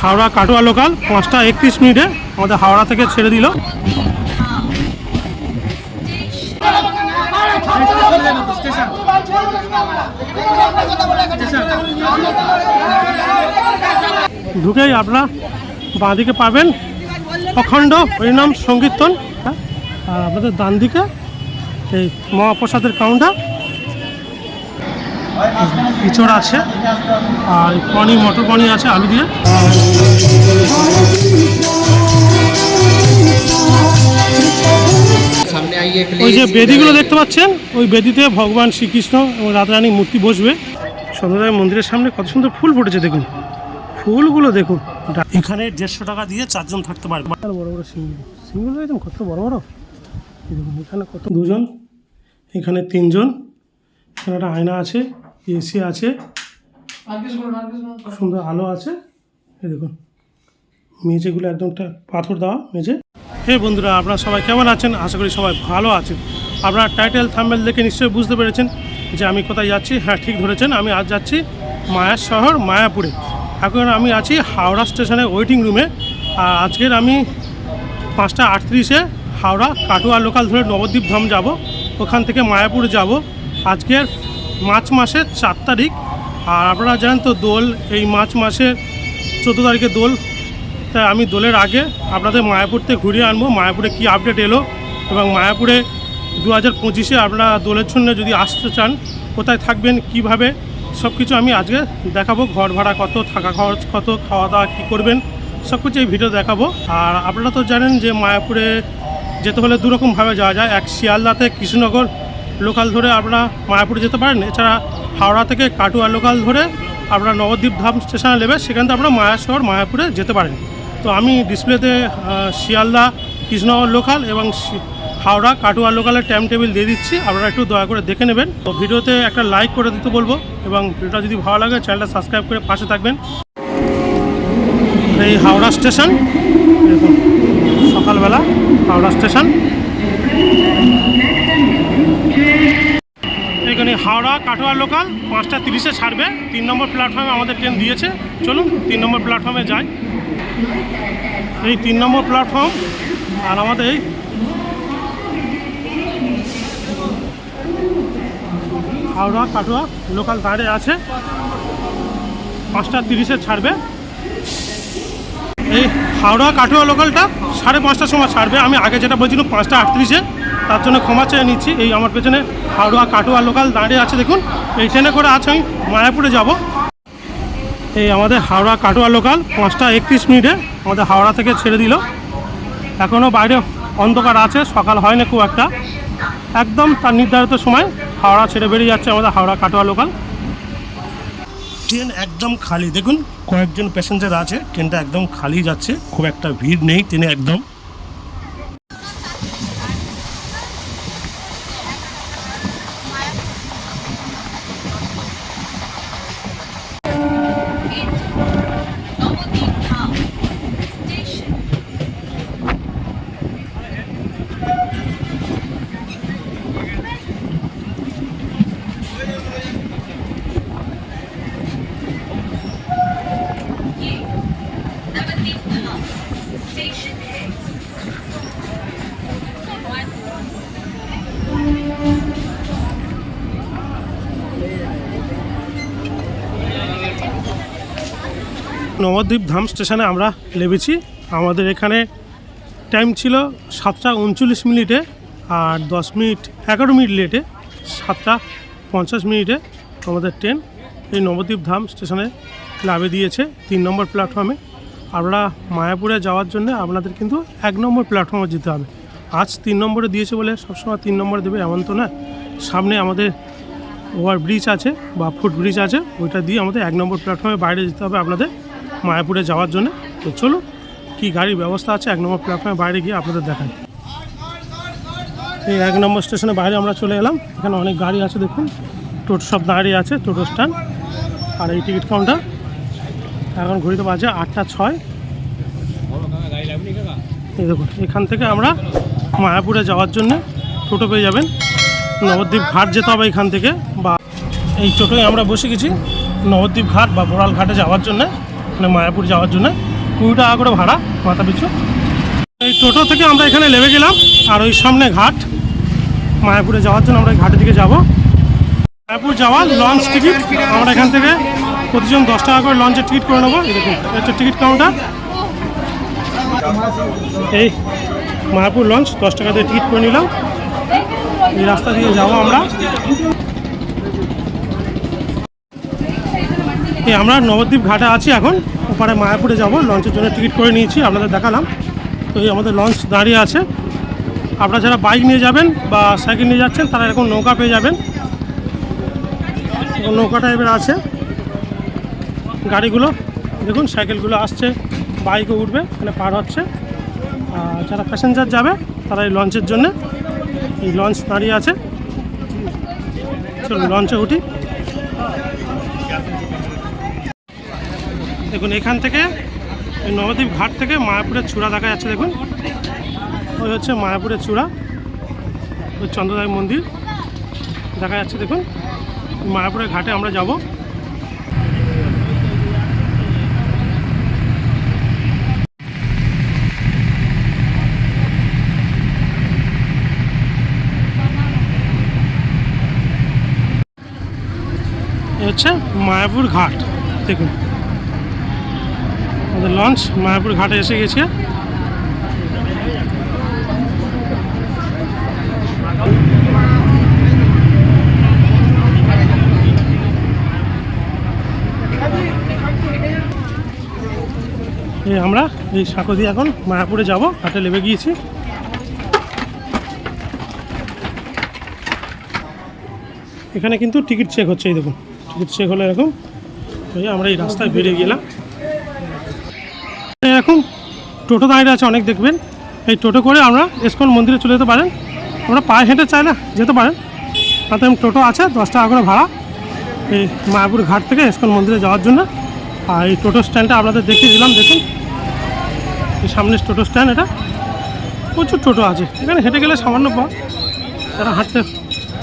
Howrah Katwa local পাঁচটা একত্রিশ মিনিটে আমাদের হাওড়া থেকে ছেড়ে দিল ঢুকেই আপনারা বাঁদিকে পাবেন অখণ্ড হরিনাম সংকীর্তন হ্যাঁ? আর আপনাদের ডান দিকে এই মহাপ্রসাদের কাউন্টার ইচড় আছে আর পনির মটর পনির আছে আলু দিয়ে। ওই যে বেদিগুলো দেখতে পাচ্ছেন? ওই বেদিতে ভগবান শ্রীকৃষ্ণ এবং রাধারানী মূর্তি বসবে। সন্ধ্যারায় মন্দিরের সামনে কত সুন্দর ফুল ফুটেছে দেখুন। ফুলগুলো দেখুন। এখানে দেড়শো টাকা দিয়ে চারজন থাকতে পারবে বড় বড় সিঙ্গুল। সিঙ্গুল একদম কত বড় বড়। এখানে কত দুজন এখানে তিনজন এখানে একটা আয়না আছে। এসি আছে। সুন্দর আলো আছে। এই দেখুন, মেঝেগুলো একদম পাথর দেওয়া মেঝে। হে বন্ধুরা, আপনারা সবাই কেমন আছেন? আশা করি সবাই ভালো আছেন। আপনারা টাইটেল থাম্বেল দেখে নিশ্চয়ই বুঝতে পেরেছেন যে আমি কোথায় যাচ্ছি। হ্যাঁ ঠিক ধরেছেন, আমি আজ যাচ্ছি মায়ার শহর মায়াপুরে। এখন আমি আছি হাওড়া স্টেশনের ওয়েটিং রুমে। আর আজকের আমি পাঁচটা আটত্রিশে হাওড়া কাটুয়া লোকাল ধরে নবদ্বীপ ধাম যাব। ওখান থেকে মায়াপুর যাব। আজকের মার্চ মাসের চার তারিখ। আর আপনারা জানেন তো দোল, এই মার্চ মাসের চোদ্দ তারিখে দোল। তাই আমি দোলের আগে আপনাদের মায়াপুর থেকে ঘুরিয়ে আনব। মায়াপুরে কি আপডেট এলো এবং মায়াপুরে দু হাজার পঁচিশে আপনারা দোলের জন্য যদি আসতে চান, কোথায় থাকবেন, কীভাবে সব কিছু আমি আজকে দেখাবো। ঘর ভাড়া কত, থাকা খরচ কত, খাওয়া দাওয়া কী করবেন সব কিছু এই ভিডিও দেখাবো। আর আপনারা তো জানেন যে মায়াপুরে যেতে হলে দুরকমভাবে যাওয়া যায়। এক শিয়ালদাতে কৃষ্ণনগর লোকাল ধরে আপনারা মায়াপুরে যেতে পারেন। এছাড়া হাওড়া থেকে কাটুয়া লোকাল ধরে আপনারা নবদ্বীপ ধাম স্টেশনে নেবে, সেখান থেকে আপনারা মায়া শহর মায়াপুরে যেতে পারেন। তো আমি ডিসপ্লেতে শিয়ালদা, কৃষ্ণনগর লোকাল এবং হাওড়া, কাটুয়া লোকালের টাইম টেবিল দিয়ে দিচ্ছি। আপনারা একটু দয়া করে দেখে নেবেন। তো ভিডিওতে একটা লাইক করে দিতে বলব এবং ভিডিওটা যদি ভালো লাগে চ্যানেলটা সাবস্ক্রাইব করে পাশে থাকবেন। এই হাওড়া স্টেশন, দেখুন, সকালবেলা হাওড়া স্টেশন। হাওড়া কাটোয়া লোকাল পাঁচটা তিরিশে ছাড়বে। তিন নম্বর প্ল্যাটফর্মে আমাদের ট্রেন দিয়েছে। চলুন, তিন নম্বর প্ল্যাটফর্মে যাই। এই তিন নম্বর প্ল্যাটফর্ম আর আমাদের এই হাওড়া কাটোয়া লোকাল দাঁড়িয়ে আছে। পাঁচটা তিরিশে ছাড়বে। এই হাওড়া কাটোয়া লোকালটা সাড়ে পাঁচটার সময় ছাড়বে। আমি আগে যেটা বলছিলাম, পাঁচটা আটত্রিশে। তার জন্য ক্ষমা চেয়ে নিচ্ছি। এই আমার পেছনে হাওড়া কাটোয়া লোকাল দাঁড়িয়ে আছে, দেখুন। এই ট্রেনে করে আছে আমি মায়াপুরে যাব। এই আমাদের হাওড়া কাটোয়া লোকাল পাঁচটা একত্রিশ মিনিটে আমাদের হাওড়া থেকে ছেড়ে দিল। এখনও বাইরে অন্ধকার আছে, সকাল হয় না খুব একটা। একদম তার নির্ধারিত সময় হাওড়া ছেড়ে বেরিয়ে যাচ্ছে আমাদের হাওড়া কাটোয়া লোকাল। ট্রেন একদম খালি, দেখুন, কয়েকজন প্যাসেঞ্জার আছে, ট্রেনটা একদম খালি যাচ্ছে, খুব একটা ভিড় নেই, ট্রেনে একদম। নবদ্বীপ ধাম স্টেশনে আমরা নেমেছি। আমাদের এখানে টাইম ছিল সাতটা উনচল্লিশ মিনিটে আর দশ মিনিট, এগারো মিনিট লেটে সাতটা পঞ্চাশ মিনিটে আমাদের ট্রেন এই নবদ্বীপ ধাম স্টেশনে লাভে দিয়েছে তিন নম্বর প্ল্যাটফর্মে আমরা মায়াপুরে যাওয়ার জন্য আপনাদের কিন্তু এক নম্বর প্ল্যাটফর্মে যেতে হবে। আজ তিন নম্বরে দিয়েছে বলে সবসময় তিন নম্বরে দেবে এমন তো না। সামনে আমাদের ওভার ব্রিজ আছে বা ফুট ব্রিজ আছে, ওইটা দিয়ে আমাদের এক নম্বর প্ল্যাটফর্মে বাইরে যেতে হবে আপনাদের। মায়াপুরে যাওয়ার জন্য। তো চলুন কি গাড়ির ব্যবস্থা আছে? এক নম্বর প্ল্যাটফর্মে বাইরে গিয়ে আপনাদের দেখাই। এই এক নম্বর স্টেশনে বাইরে আমরা চলে এলাম। এখানে অনেক গাড়ি আছে, দেখুন। টোটো সব দাঁড়িয়ে আছে, টোটো স্ট্যান্ড। আর এই টিকিট কাউন্টার। এখন ঘড়িতে বাজে আটটা ছয়। এই দেখুন, এখান থেকে আমরা মায়াপুরে যাওয়ার জন্য টোটো পেয়ে যাবেন। নবদ্বীপ ঘাট যেতে হবে এখান থেকে। বা এই টোটোয় আমরা বসে গেছি। নবদ্বীপ ঘাট বা বোরাল ঘাটে যাওয়ার জন্য। মানে মায়াপুর যাওয়ার জন্য। কুড়ি টাকা করে ভাড়া, মাথা পিছু। এই টোটো থেকে আমরা এখানে নেমে গেলাম, আর ওই সামনে ঘাট। মায়াপুরে যাওয়ার জন্য আমরা ঘাটের দিকে যাব। মায়াপুর যাওয়ার লঞ্চ টিকিট আমরা এখান থেকে প্রতিজন দশ টাকা করে লঞ্চের টিকিট করে নেব। এটা হচ্ছে টিকিট কাউন্টার এই মায়াপুর লঞ্চ দশ টাকা দিয়ে টিকিট করে নিলাম। এই রাস্তা দিয়ে যাব আমরা। আমরা নবদ্বীপ ঘাটে আছি এখন। ওপারে মায়াপুরে যাব। লঞ্চের জন্য টিকিট করে নিয়েছি, আপনাদের দেখালাম। তো এই আমাদের লঞ্চ দাঁড়িয়ে আছে। আপনারা যারা বাইক নিয়ে যাবেন বা সাইকেল নিয়ে যাচ্ছেন, তারা এরকম নৌকা পেয়ে যাবেন। নৌকাটা এবার আছে। গাড়িগুলো, দেখুন, সাইকেলগুলো আসছে, বাইকও উঠবে মানে পার হচ্ছে। আর যারা প্যাসেঞ্জার যাবে, তারা এই লঞ্চের জন্য, এই লঞ্চ দাঁড়িয়ে আছে। চলুন, লঞ্চে উঠি। দেখুন, এখান থেকে নবদ্বীপ ঘাট থেকে মায়াপুরের চূড়া দেখা যাচ্ছে, দেখুন। ওই হচ্ছে মায়াপুরের চূড়া, ওই চন্দ্রদায় মন্দির দেখা যাচ্ছে, দেখুন। মায়াপুরের ঘাটে আমরা যাব। হচ্ছে মায়াপুর ঘাট, দেখুন। আমাদের লঞ্চ মায়াপুর ঘাটে এসে গেছে। এই আমরা এই সাঁকো দিয়ে এখন মায়াপুরে যাব ঘাটে লেবে গিয়েছি। এখানে কিন্তু টিকিট চেক হচ্ছে এই দেখুন। টিকিট চেক হলো এরকম আমরা এই রাস্তায় বেরিয়ে গেলাম। এরকম টোটো দাঁড়িয়ে আছে অনেক দেখবেন। এই টোটো করে আমরা এসকন মন্দিরে চলে যেতে পারেন। আমরা পায়ে হেঁটে চাই না যেতে পারেন। তাতে টোটো আছে, দশ টাকা করে ভাড়া। এই মায়াপুর ঘাট থেকে এসকন মন্দিরে যাওয়ার জন্য। আর এই টোটো স্ট্যান্ডটা আপনাদের দেখিয়ে দিলাম, দেখুন। এই সামনে টোটো স্ট্যান্ড এটা। প্রচুর টোটো আছে। এখানে হেঁটে গেলে সামান্য পথ। যারা হাঁটতে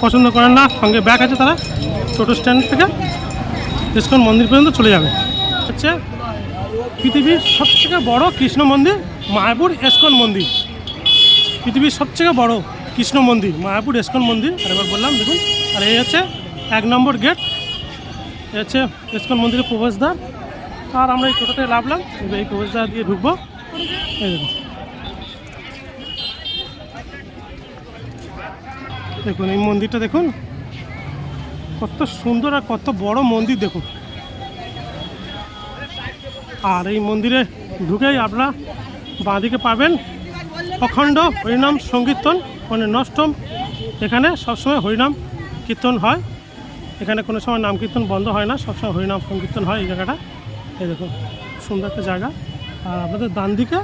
পছন্দ করেন না, সঙ্গে ব্যাগ আছে তারা টোটো স্ট্যান্ড থেকে ইস্কন মন্দির পর্যন্ত চলে যাবে। হচ্ছে পৃথিবীর সবথেকে বড় কৃষ্ণ মন্দির মায়াপুর এসকন মন্দির। পৃথিবীর সবথেকে বড় কৃষ্ণ মন্দির মায়াপুর এসকন মন্দির। আর এবার বললাম, দেখুন, আর এই হচ্ছে এক নম্বর গেট। এই হচ্ছে এসকন মন্দিরের প্রবেশদ্বার। আর আমরা এই টোটোতে লাভলাম এই প্রবেশদ্বার দিয়ে ঢুকবো। এই দেখুন। দেখুন, এই মন্দিরটা দেখুন, কত সুন্দর আর কত বড় মন্দির দেখুন। আর এই মন্দিরে ঢুকেই আপনারা বাঁদিকে পাবেন অখণ্ড হরিনাম সংকীর্তন মানে নষ্টম। এখানে সবসময় হরিনাম কীর্তন হয়। এখানে কোনো সময় নাম কীর্তন বন্ধ হয় না, সবসময় হরিনাম সংকীর্তন হয় এই জায়গাটা। এই দেখুন, সুন্দর একটা জায়গা। আর আপনাদের ডান দিকে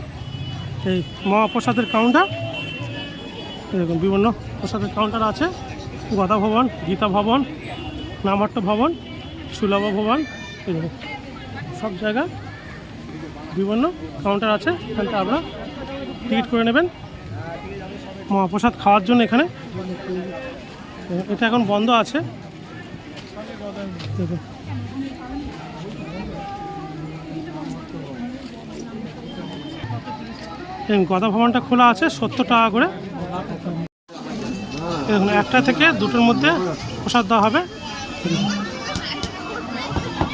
এই মহাপ্রসাদের কাউন্টার। দেখুন, বিভিন্ন প্রসাদের কাউন্টার আছে। গদা ভবন, গীতা ভবন, নামাট্য ভবন, সুলভ ভবন দেখুন, সব জায়গায় বিভিন্ন কাউন্টার আছে এখান থেকে আপনারা টিকিট করে নেবেন। মহাপ্রসাদ খাওয়ার জন্য এখানে। এটা এখন বন্ধ আছে। গদা ভবনটা খোলা আছে, সত্তর টাকা করে। একটা থেকে দুটোর মধ্যে প্রসাদ দেওয়া হবে।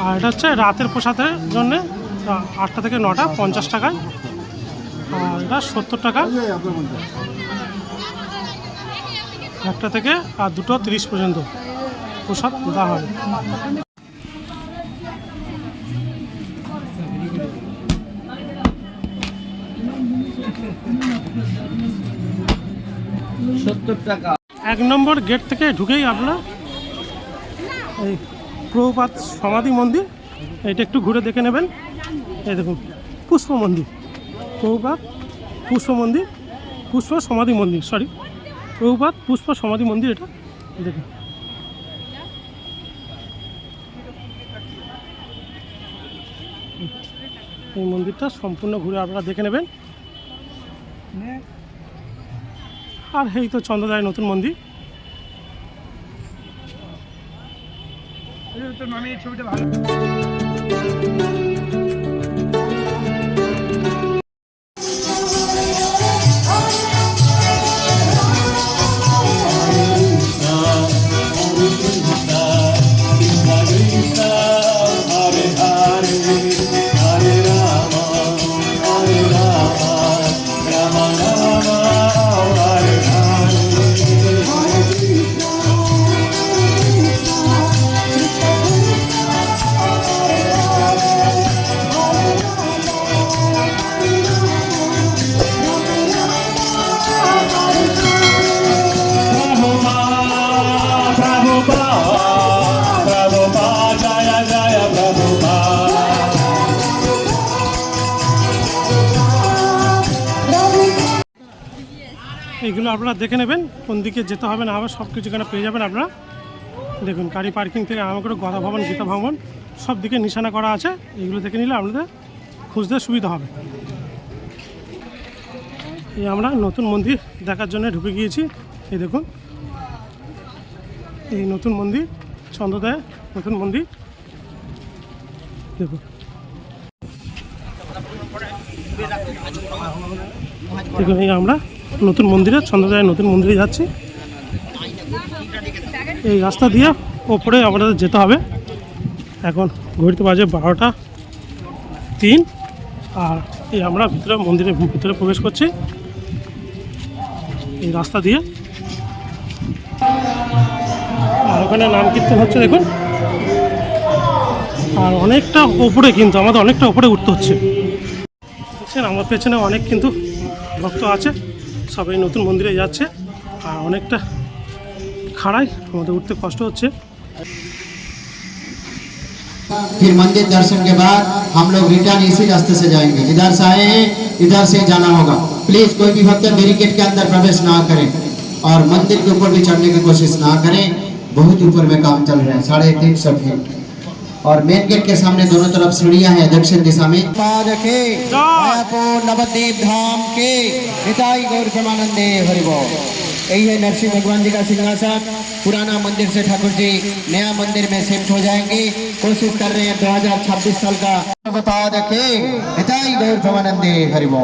আর এটা হচ্ছে রাতের প্রসাদের জন্যে আটটা থেকে নটা পঞ্চাশ টাকায়। আর এটা সত্তর টাকা। একটা থেকে আর দুটো তিরিশ পর্যন্ত। প্রসাদ দেওয়া সত্তর টাকা। এক নম্বর গেট থেকে ঢুকেই আপনারা এই প্রভুপাত সমাধি মন্দির। এটা একটু ঘুরে দেখে নেবেন। এই দেখুন, পুষ্প মন্দির। প্রভুপাত পুষ্প মন্দির, পুষ্প সমাধি মন্দির সরি প্রভুপাত পুষ্প সমাধি মন্দির এটা দেখুন। এই মন্দিরটা সম্পূর্ণ ঘুরে আপনারা দেখে নেবেন। আর এই তো চন্দ্রদায় নতুন মন্দির। ছবিটা ভালো এগুলো আপনারা দেখে নেবেন, কোন দিকে যেতে হবে না হবে সব কিছু এখানে পেয়ে যাবেন আপনারা। দেখুন, গাড়ি পার্কিং থেকে আরম্ভ করে গদা ভবন, গীতা ভবন, সব দিকে নিশানা করা আছে। এগুলো দেখে নিলে আপনাদের খুঁজতে সুবিধা হবে। এই আমরা নতুন মন্দির দেখার জন্য ঢুকে গিয়েছি। এই দেখুন, এই নতুন মন্দির, চন্দ্রদয় নতুন মন্দির। দেখুন। দেখুন, এই আমরা নতুন মন্দিরে চন্দ্রদয় নতুন মন্দিরে যাচ্ছি। এই রাস্তা দিয়ে ওপরে আমাদের যেতে হবে। এখন ঘড়িতে বাজে বারোটা তিন, আর এই আমরা ভিতরে মন্দিরের ভিতরে প্রবেশ করছি। এই রাস্তা দিয়ে। আর ওখানে নাম কীর্তন হচ্ছে, দেখুন। আর অনেকটা ওপরে কিন্তু, আমাদের অনেকটা ওপরে উঠতে হচ্ছে। আমার পেছনে অনেক কিন্তু ভক্ত আছে। সবাই নতুন মন্দিরে যাচ্ছে আর অনেকটা খাড়াই আমাদের উঠতে কষ্ট হচ্ছে फिर मंदिर दर्शन के बाद हम लोग रिटर्न इसी रास्ते से जाएंगे इधर से आए हैं इधर से जाना होगा प्लीज कोई भी भक्त बैरिकेड के अंदर प्रवेश ना करें और मंदिर के ऊपर भी चढ़ने की कोशिश ना करें बहुत ऊपर में काम चल रहे हैं साढ़े तीन सौ फीट और मेन गेट के सामने दोनों तरफ़ सीढ़ियाँ हैं दक्षिण दिशा में। रखे मायापुर नवद्वीप धाम के निताई गौर प्रेमानंदे हरिबो यही है नरसिंह भगवान जी का सिंहासन। पुराना मंदिर से ठाकुर जी नया मंदिर में शिफ्ट हो जाएँगे। कोशिश कर रहे हैं 2026 साल का। बता रखे निताई गौर प्रेमानंदे हरिबो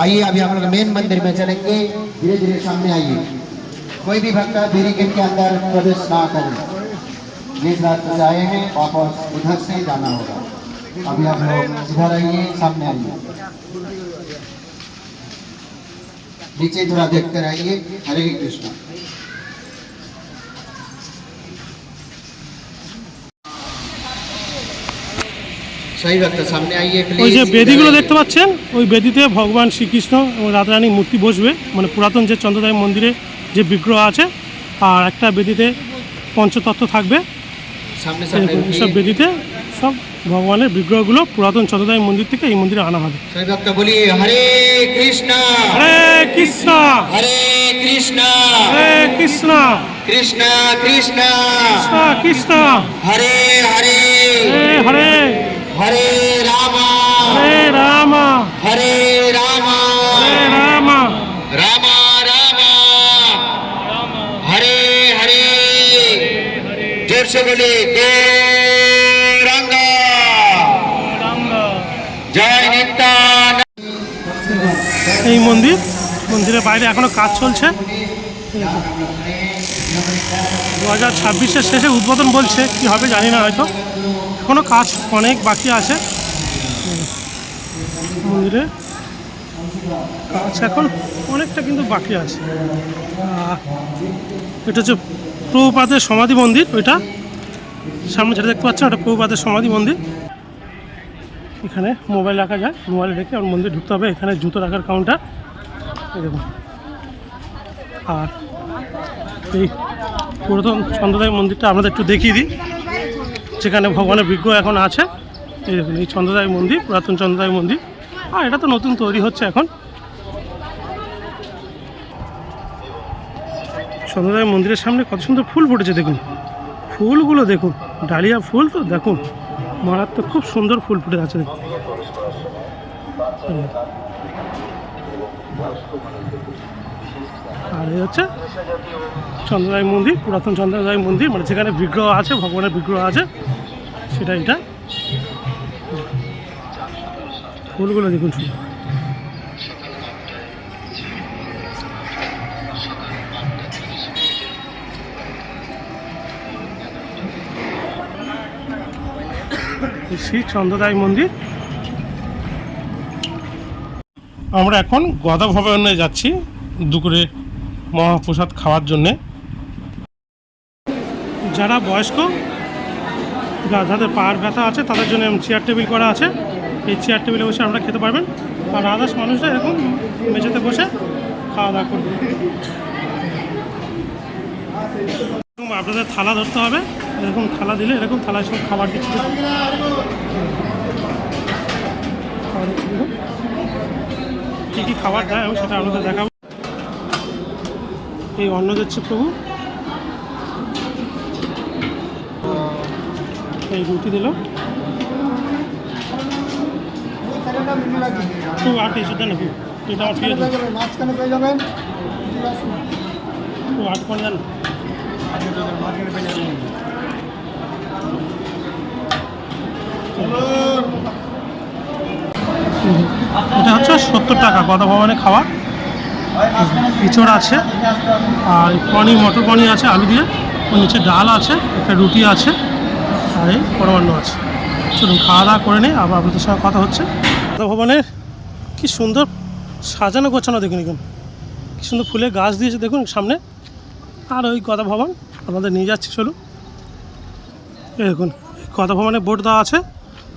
आइए अभी हम लोग मेन मंदिर में चलेंगे। धीरे धीरे सामने आइए। कोई भी भक्त बैरिकेड के अंदर प्रवेश ना करें। जिस रास्ते से आए हैं वापस उधर से जाना होगा अभी आप लोग इधर आइए सामने आइए नीचे थोड़ा देखते रहिए हरे कृष्ण सही भक्त सामने आइए ওই যে प्लीज বেদিগুলো দেখতে পাচ্ছেন ওই বেদিতে ভগবান শ্রীকৃষ্ণ এবং রাধারানী মূর্তি বসবে মানে পুরাতন যে চন্দ্রদায় মন্দিরে যে বিগ্রহ আছে আর একটা বেদিতে পঞ্চতত্ত্ব থাকবে सामने सामने এরকম সব বেদিতে সব ভগবানের বিগ্রহগুলো পুরাতন চতুর্দায় মন্দির থেকে এই মন্দিরে আনা হবে। বলি হরে কৃষ্ণ! হরে কৃষ্ণ! হরে কৃষ্ণ! হরে কৃষ্ণ! কৃষ্ণ কৃষ্ণ! কৃষ্ণ কৃষ্ণ! হরে! হরে হরে! হরে রাম! হরে রাম! হরে রাম! বিশ্ববলী এই মন্দির, মন্দিরের বাইরে এখনও কাজ চলছে। দু হাজার ছাব্বিশের শেষে উদ্বোধন বলছে, কি হবে জানি না হয়তো। এখনও কাজ অনেক বাকি আছে। মন্দিরে কাজ এখন অনেকটা কিন্তু বাকি আছে। এটা হচ্ছে প্রভুপাদের সমাধি মন্দির, ওইটা। সামনে যেটা দেখতে পাচ্ছেন, ওটা প্রভুপাদের সমাধি মন্দির। এখানে মোবাইল রাখা যায়, মোবাইল রেখে আর মন্দির ঢুকতে হবে। এখানে জুতো রাখার কাউন্টার দেখুন। আর এই পুরাতন চন্দ্রদায় মন্দিরটা আপনাদের একটু দেখিয়ে দিই। যেখানে ভগবানের বিগ্রহ এখন আছে। এই দেখুন, এই চন্দ্রদায় মন্দির, পুরাতন চন্দ্রদায় মন্দির। আর এটা তো নতুন তৈরি হচ্ছে এখন। চন্দ্রদায় মন্দিরের সামনে কত সুন্দর ফুল ফুটেছে, দেখুন। ফুলগুলো দেখুন, ডালিয়া ফুল তো দেখুন, মারাত্মক, খুব সুন্দর ফুল ফুটে আছে দেখুন। আর এই হচ্ছে চন্দ্ররায় মন্দির, পুরাতন চন্দ্ররায় মন্দির মানে যেখানে বিগ্রহ আছে, ভগবানের বিগ্রহ আছে, সেটা এটা ফুলগুলো দেখুন শুধু শ্রী চন্দ্রদায় মন্দির। আমরা এখন গদা ভবনে যাচ্ছি দুপুরে মহাপ্রসাদ খাওয়ার জন্যে। যারা বয়স্ক যাদের পাহাড় ব্যথা আছে, তাদের জন্য চেয়ার টেবিল করা আছে। এই চেয়ার টেবিলে বসে আমরা খেতে পারবেন। আর আদার্স মানুষরা এরকম মেঝেতে বসে খাওয়া দাওয়া করবে আপনাদের থালা ধরতে হবে। এরকম থালা দিলে, এরকম থালায় সব খাবার দিচ্ছে। কী কী খাবার দেয় আমি সেটা আপনাদের দেখাবো। এই অন্ন দিচ্ছে প্রভু। এই রুটি দিল। আট পেয়ে যাবেন এটা হচ্ছে সত্তর টাকা গত ভবনে খাওয়া। ইঁচড় আছে, আর পনির, মটর পনির আছে, আলু দিয়ে। ওর নিচে ডাল আছে, একটা রুটি আছে, আর এই পরমান্ন আছে। চলুন খাওয়া দাওয়া করে নিই, আবার আপনাদের সঙ্গে কথা হচ্ছে। ভবনের কি সুন্দর সাজানো করছে গোছানো, দেখুন এখন। কি সুন্দর ফুলের গাছ দিয়েছে, দেখুন সামনে। আর ওই গদা ভবন আপনাদের নিয়ে যাচ্ছি, চলুন। এই দেখুন গদা ভবনের বোর্ড দেওয়া আছে।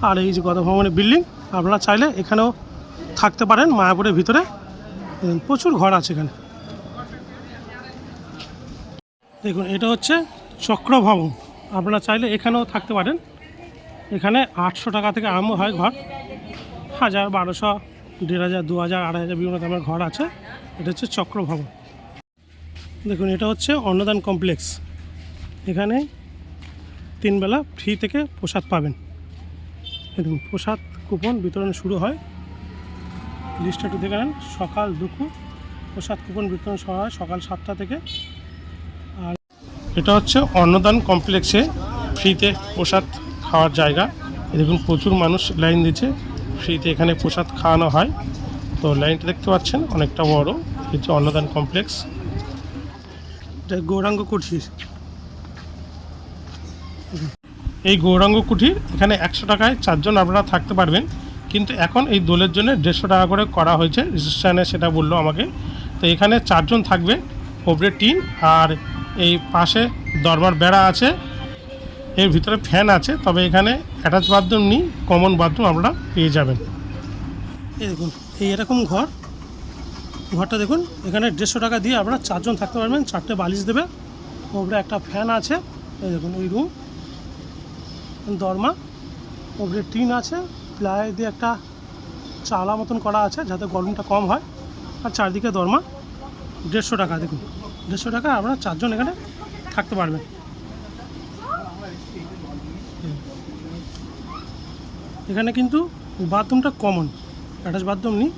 আর এই যে গদা ভবনের বিল্ডিং, আপনারা চাইলে এখানেও থাকতে পারেন, মায়াপুরের ভিতরে। প্রচুর ঘর আছে এখানে। দেখুন, এটা হচ্ছে চক্র ভবন আপনারা চাইলে এখানেও থাকতে পারেন। এখানে আটশো টাকা থেকে আরম্ভ হয় ঘর। হাজার, বারোশো, দেড় হাজার, দু হাজার, আড়াই হাজার বিভিন্ন দামের ঘর আছে। এটা হচ্ছে চক্র ভবন দেখুন, এটা হচ্ছে অন্নদান কমপ্লেক্স। এখানে তিনবেলা ফ্রি থেকে প্রসাদ পাবেন। দেখুন প্রসাদ কুপন বিতরণ শুরু হয়। লিস্টটা একটু দেখে নেন। সকাল দুপুর প্রসাদ কুপন বিতরণ শুরু হয় সকাল সাতটা থেকে। আর এটা হচ্ছে অন্নদান কমপ্লেক্সে ফ্রিতে প্রসাদ খাওয়ার জায়গা। দেখুন, প্রচুর মানুষ লাইন দিচ্ছে। ফ্রিতে এখানে প্রসাদ খাওয়ানো হয়। তো লাইনটা দেখতে পাচ্ছেন, অনেকটা বড়। হচ্ছে অন্নদান কমপ্লেক্স। এটা গৌরাঙ্গ কুঠির এই গৌরাঙ্গ কুঠির, এখানে একশো টাকায় চারজন আপনারা থাকতে পারবেন। কিন্তু এখন এই দোলের জন্য দেড়শো টাকা করে করা হয়েছে রিসেপশানে সেটা বলল আমাকে। তো এখানে চারজন থাকবে, ওপরে টিন আর এই পাশে দরবার বেড়া আছে। এর ভিতরে ফ্যান আছে, তবে এখানে অ্যাটাচ বাথরুম নেই, কমন বাথরুম আপনারা পেয়ে যাবেন। এই দেখুন, এই এরকম ঘর, ঘরটা দেখুন, এখানে দেড়শো টাকা দিয়ে আপনারা চারজন থাকতে পারবেন, চারটে বালিশ দেবে, ওপরে একটা ফ্যান আছে, এই দেখুন, ওই রুম। দরমা। ওপরে টিন আছে প্লাই দিয়ে একটা চালা মতন করা আছে যাতে গরমটা কম হয়। আর চারদিকে দরমা, দেড়শো টাকা, দেখুন। দেড়শো টাকা আপনারা চারজন এখানে থাকতে পারবেন। এখানে কিন্তু বাথরুমটা কমন, অ্যাটাচ বাথরুম নেই।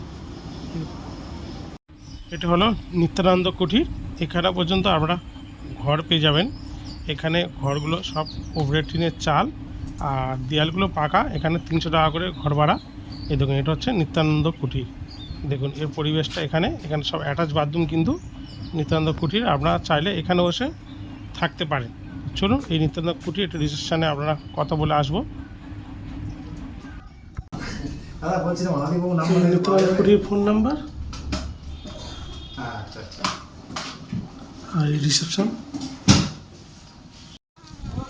এটা হলো নিত্যানন্দ কুঠির। এখানে পর্যন্ত আপনারা ঘর পেয়ে যাবেন। এখানে ঘরগুলো সব ওভরে টিনের চাল। আর দেয়ালগুলো পাকা এখানে তিনশো টাকা করে ঘর ভাড়া এই দেখুন এটা হচ্ছে নিত্যানন্দ কুঠির দেখুন এর পরিবেশটা এখানে এখানে সব অ্যাটাচ বাথরুম কিন্তু নিত্যানন্দ কুঠির আপনারা চাইলে এখানে বসে থাকতে পারেন। চলুন এই নিত্যানন্দ কুটির একটু রিসেপশানে আপনারা কথা বলে আসব। নিত্যানন্দ কুঠির ফোন নাম্বার আচ্ছা আচ্ছা। আর এই রিসেপশন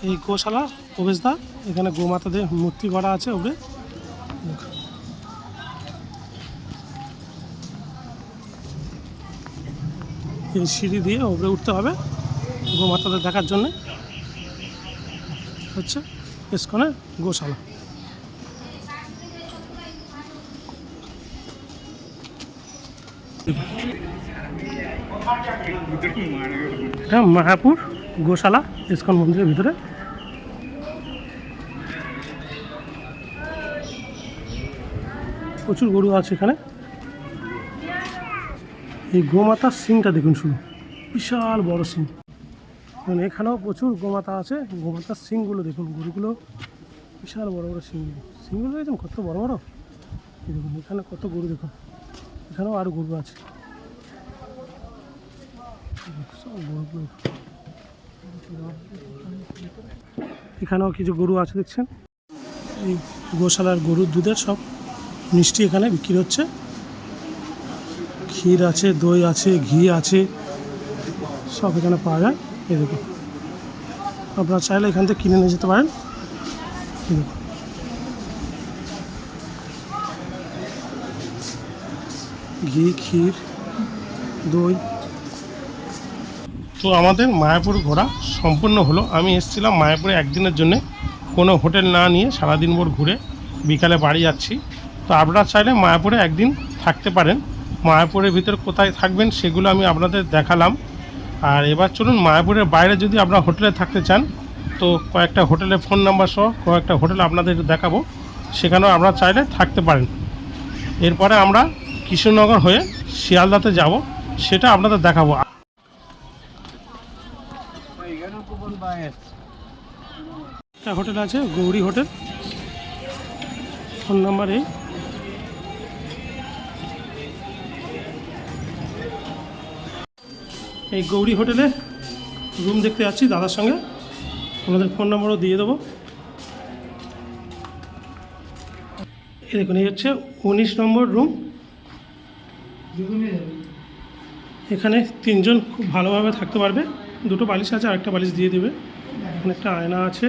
এই গোশালা, প্রবেশদ্বার, এখানে গোমাতাদের মূর্তি করা আছে ওপরে। এই সিঁড়ি দিয়ে ওপরে উঠতে হবে গোমাতাদের দেখার জন্য। হচ্ছে ইস্কনের গোশালা। এটা মায়াপুর গোশালা ইস্কন মন্দিরের ভিতরে। প্রচুর গরু আছে এখানে। এই গোমাতার সিংটা দেখুন শুধু। বিশাল বড় সিং। মানে এখানেও প্রচুর গোমাতা আছে। গোমাতার সিংগুলো দেখুন, গরুগুলো। বিশাল বড় বড় সিং। সিংগুলো দেখুন কত বড় বড়? দেখুন, এখানে কত গরু দেখুন। এখানেও আরও গরু আছে। এখানেও কিছু গরু আছে দেখছেন। এই গোশালার গরুর দুধের সব মিষ্টি এখানে বিক্রি হচ্ছে। ক্ষীর আছে, দই আছে, ঘি আছে, সব এখানে পাওয়া যায়। এই দেখুন। আপনারা চাইলে এখান থেকে কিনে নিয়ে যেতে পারেন। ঘি, ক্ষীর, দই। তো আমাদের মায়াপুর ঘোরা সম্পূর্ণ হলো। আমি এসেছিলাম মায়াপুরে একদিনের জন্য। কোনো হোটেল না নিয়ে সারাদিন ভোর ঘুরে বিকালে বাড়ি যাচ্ছি। তো আপনারা চাইলে মায়াপুরে একদিন থাকতে পারেন। মায়াপুরের ভিতরে কোথায় থাকবেন সেগুলো আমি আপনাদের দেখালাম। আর এবার চলুন, মায়াপুরের বাইরে যদি আপনারা হোটেলে থাকতে চান, তো কয়েকটা হোটেলের ফোন নাম্বার সহ কয়েকটা হোটেল আপনাদের দেখাবো। সেখানেও আপনারা চাইলে থাকতে পারেন। এরপরে আমরা কৃষ্ণনগর হয়ে শিয়ালদাতে যাব, সেটা আপনাদের দেখাবো। একটা হোটেল আছে, গৌরী হোটেল। ফোন নাম্বার এই। এই গৌরী হোটেলে রুম দেখতে যাচ্ছি দাদার সঙ্গে। ওনাদের ফোন নম্বরও দিয়ে দেবো। এই দেখুন, এই হচ্ছে উনিশ নম্বর রুম। এখানে তিনজন খুব ভালোভাবে থাকতে পারবে। দুটো বালিশ আছে, আরেকটা বালিশ দিয়ে দেবে। এখানে একটা আয়না আছে,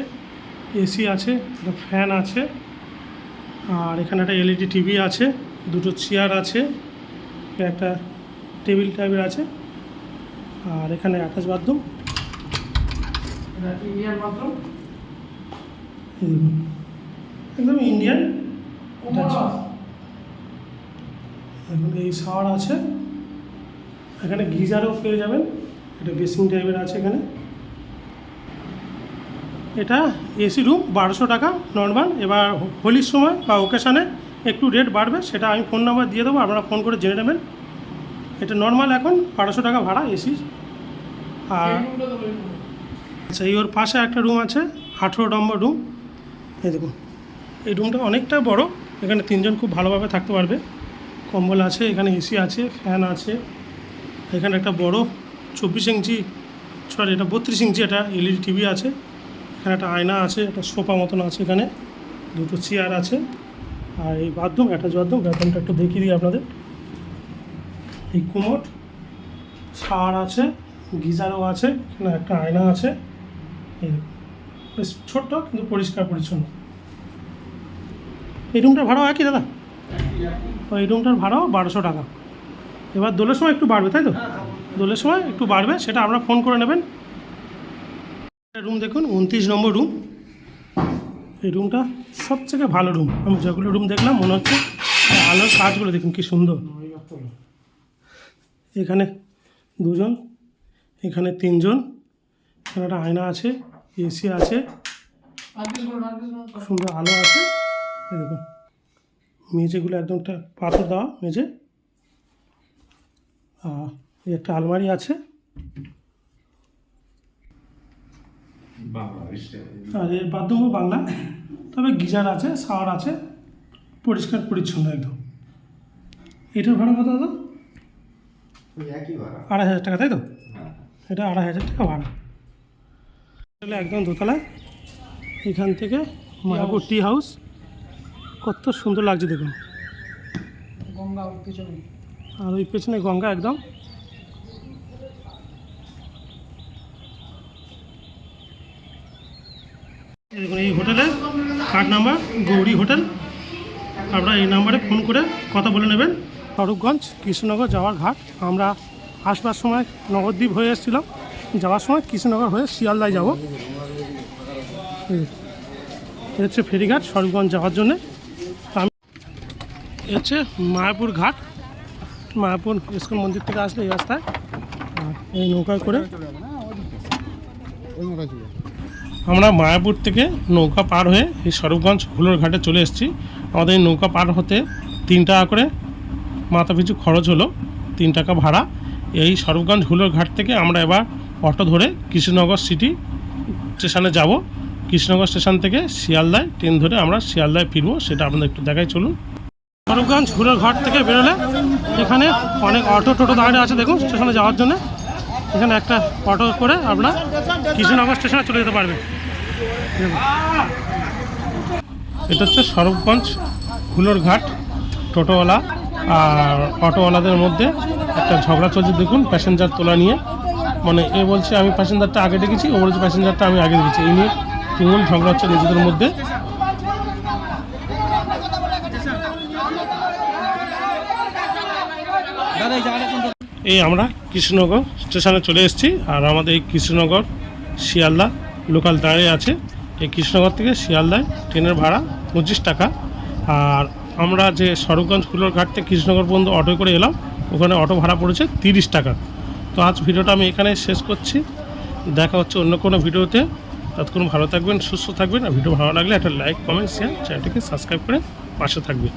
এসি আছে, একটা ফ্যান আছে, আর এখানে একটা এলইডি টিভি আছে, দুটো চেয়ার আছে, একটা টেবিল টাইপের আছে। আর এখানে ইন্ডিয়ান বাথরুম একদম ইন্ডিয়ান। দেখুন এই শাওয়ার আছে। এখানে গিজারও পেয়ে যাবেন। এটা বেসিং টাইপের আছে এখানে। এটা এসি রুম বারোশো টাকা নর্মাল এবার হোলির সময় বা ওকেশানে একটু রেট বাড়বে সেটা আমি ফোন নাম্বার দিয়ে দেবো আপনারা ফোন করে জেনে নেবেন। এটা নর্মাল এখন, বারোশো টাকা ভাড়া এসি আর আচ্ছা এই ওর পাশে একটা রুম আছে, আঠেরো নম্বর রুম এই দেখুন, এই রুমটা অনেকটা বড়, এখানে তিনজন খুব ভালোভাবে থাকতে পারবে। কম্বল আছে, এখানে এসি আছে ফ্যান আছে, এখানে একটা বড় চব্বিশ ইঞ্চি সরি এটা বত্রিশ ইঞ্চি একটা এলইডি টিভি আছে, এখানে একটা আয়না আছে, একটা সোফা মতন আছে এখানে, দুটো চেয়ার আছে। আর এই বাথরুম অ্যাটাচ বাথরুম বাথরুমটা একটু দেখিয়ে দিই আপনাদের। এই কুমোট সার আছে, গিজারও আছে এখানে একটা আয়না আছে বেশ ছোট্ট, কিন্তু পরিষ্কার পরিচ্ছন্ন। এই রুমটার ভাড়াও একই, দাদা? এই রুমটার ভাড়াও বারোশো টাকা। এবার দোলের সময় একটু বাড়বে, তাই তো? দোলের সময় একটু বাড়বে, সেটা আপনারা ফোন করে নেবেন। রুম দেখুন, উনত্রিশ নম্বর রুম। এই রুমটা সবথেকে ভালো রুম। আমি যেগুলো রুম দেখলাম, মনে হচ্ছে আলোর কাজগুলো দেখুন, কি সুন্দর। এখানে দুজন এখানে তিনজন এখানে একটা আয়না আছে এসি আছে সুন্দর আলো আছে দেখুন। মেঝেগুলো একদম একটা পাথর দেওয়া মেঝে। আর এই একটা আলমারি আছে। আর এর বাথরুমও বাংলা তবে গিজার আছে শাওয়ার আছে পরিষ্কার পরিচ্ছন্ন একদম। এটার ভাড়া কত দাদা? আড়াই হাজার টাকা তাই তো? এটা আড়াই হাজার টাকা ভাড়া। তাহলে একদম দোতলায়। এখান থেকে মায়াপুর টি হাউস কত সুন্দর লাগছে দেখুন। গঙ্গা পিছনে। আর ওই পেছনে গঙ্গা একদম। দেখুন এই হোটেলে কার্ড নাম্বার গৌরী হোটেল। আপনারা এই নাম্বারে ফোন করে কথা বলে নেবেন। ফারুকগঞ্জ, কৃষ্ণনগর যাওয়ার ঘাট। আমরা আসবার সময় নবদ্বীপ হয়ে এসেছিলাম। যাওয়ার সময় কৃষ্ণনগর হয়ে শিয়ালদায় যাব। হচ্ছে ফেরিঘাট স্বরূপগঞ্জ যাওয়ার জন্যে। আমি হচ্ছে মায়াপুর ঘাট। মায়াপুর ইস্কন মন্দির থেকে আসলে এই রাস্তায় এই নৌকায় করে। আমরা মায়াপুর থেকে নৌকা পার হয়ে এই স্বরূপগঞ্জ হুলোর ঘাটে চলে এসেছি। আমাদের এই নৌকা পার হতে তিন টাকা করে মাথা পিছু খরচ হলো তিন টাকা ভাড়া। এই স্বরূপগঞ্জ হুলোর ঘাট থেকে আমরা এবার অটো ধরে কৃষ্ণনগর সিটি স্টেশনে যাব। কৃষ্ণনগর স্টেশন থেকে শিয়ালদায় ট্রেন ধরে আমরা শিয়ালদায় ফিরবো, সেটা আপনাদের একটু দেখাই চলুন। স্বরূপগঞ্জ হুলোর ঘাট থেকে বেরোলে এখানে অনেক অটো টোটো দাঁড়িয়ে আছে, দেখুন, স্টেশনে যাওয়ার জন্য। এখানে একটা অটো করে আপনার কৃষ্ণনগর স্টেশনে চলে যেতে পারবেন এটা হচ্ছে স্বরূপগঞ্জ হুলোর ঘাট টোটোওয়ালা। আর অটোওয়ালাদের মধ্যে একটা ঝগড়া চলছে। দেখুন প্যাসেঞ্জার তোলা নিয়ে। মানে এ বলছে, আমি প্যাসেঞ্জারটা আগে ডেকেছি ও বলছে প্যাসেঞ্জারটা আমি আগে দেখেছি। এই নিয়ে তুমুল ঝগড়া হচ্ছে নিজেদের মধ্যে। এই আমরা কৃষ্ণনগর স্টেশনে চলে এসেছি। আর আমাদের এই কৃষ্ণনগর শিয়ালদা লোকাল দাঁড়িয়ে আছে। এই কৃষ্ণনগর থেকে শিয়ালদায় ট্রেনের ভাড়া পঁচিশ টাকা। আর আমরা যে সরগঞ্জ কুলোর ঘাট থেকে কৃষ্ণনগর পর্যন্ত অটো করে এলাম, ওখানে অটো ভাড়া পড়েছে তিরিশ টাকা। তো আজ ভিডিওটা আমি এখানে শেষ করছি। দেখা হচ্ছে অন্য কোনো ভিডিওতে। ততক্ষণ ভালো থাকবেন, সুস্থ থাকবেন। আর ভিডিও ভালো লাগলে একটা লাইক কমেন্ট শেয়ার চ্যানেলটিকে সাবস্ক্রাইব করে পাশে থাকবেন।